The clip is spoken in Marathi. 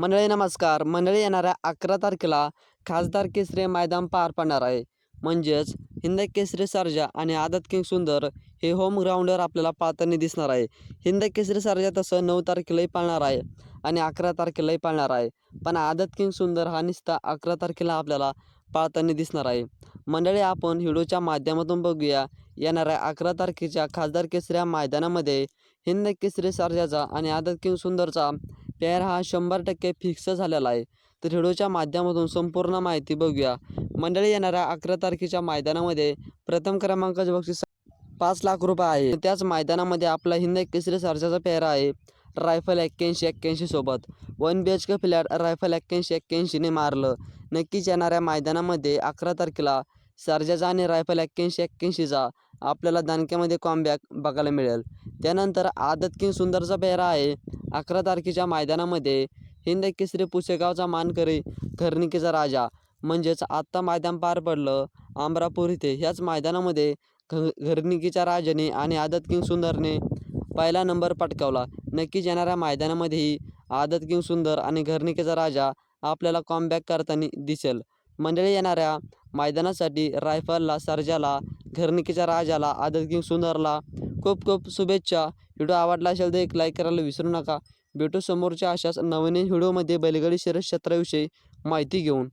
मंडळी नमस्कार. मंडळी येणाऱ्या अकरा तारखेला खासदार केसरी मैदान पार पडणार आहे. म्हणजेच हिंद केसरी सर्जा आणि आदत किंग सुंदर हे होम ग्राउंडवर आपल्याला पाळताना दिसणार आहे. हिंद केसरी सर्जा तसं नऊ तारखेलाही पाळणार आहे आणि अकरा तारखेलाही पाळणार आहे. पण आदत किंग सुंदर हा निस्ता अकरा तारखेला आपल्याला पाळताना दिसणार आहे. मंडळी आपण व्हिडिओच्या माध्यमातून बघूया. येणाऱ्या अकरा तारखेच्या खासदार केसऱ्या मैदानामध्ये हिंद केसरी सर्जाचा आणि आदत किंग सुंदरचा पेअर हा शंभर टक्के फिक्स झालेला आहे. तर व्हिडिओच्या माध्यमातून संपूर्ण माहिती बघूया. मंडळी येणाऱ्या अकरा तारखेच्या मैदानामध्ये प्रथम क्रमांकाचे बक्षीस पाच लाख रुपये आहे. त्याच मैदानामध्ये आपला हिंद केसरी सर्जाचा पेअर आहे. रायफल एक्क्याऐंशी एक्क्याऐंशी सोबत one B H K flat rifle एक्क्याऐंशी एक्क्याऐंशीने मारलं. नक्कीच येणाऱ्या मैदानामध्ये अकरा तारखेला सर्जाचा आणि रायफल एक्क्याऐंशी एक्क्याऐंशीचा आपल्याला दानक्यामध्ये कॉमबॅक बघायला मिळेल. त्यानंतर आदत किंग सुंदरचा पेहरा आहे. अकरा तारखेच्या मैदानामध्ये हिंद केसरी पुसेगावचा मानकरी घरणिकेचा राजा. म्हणजेच आत्ता मैदान पार पडलं आमरापूर इथे. ह्याच मैदानामध्ये घ घरनिकीच्या राजाने आणि आदत किंग सुंदरने पहिला नंबर पटकावला. नक्कीच येणाऱ्या मैदानामध्येही आदत किंग सुंदर आणि घरणिकेचा राजा आपल्याला कॉमबॅक करताना दिसेल. मंडळी येणाऱ्या मैदानासाठी रायफलला सर्जाला घरणिकेच्या राजाला आदत किंग सुंदरला खूप खूप शुभेच्छा. व्हिडिओ आवडला असेल तर एक लाईक करायला विसरू नका. भेटू समोरच्या अशाच नवनवीन व्हिडिओमध्ये बैलगाडी शर्यत क्षेत्राविषयी माहिती घेऊन.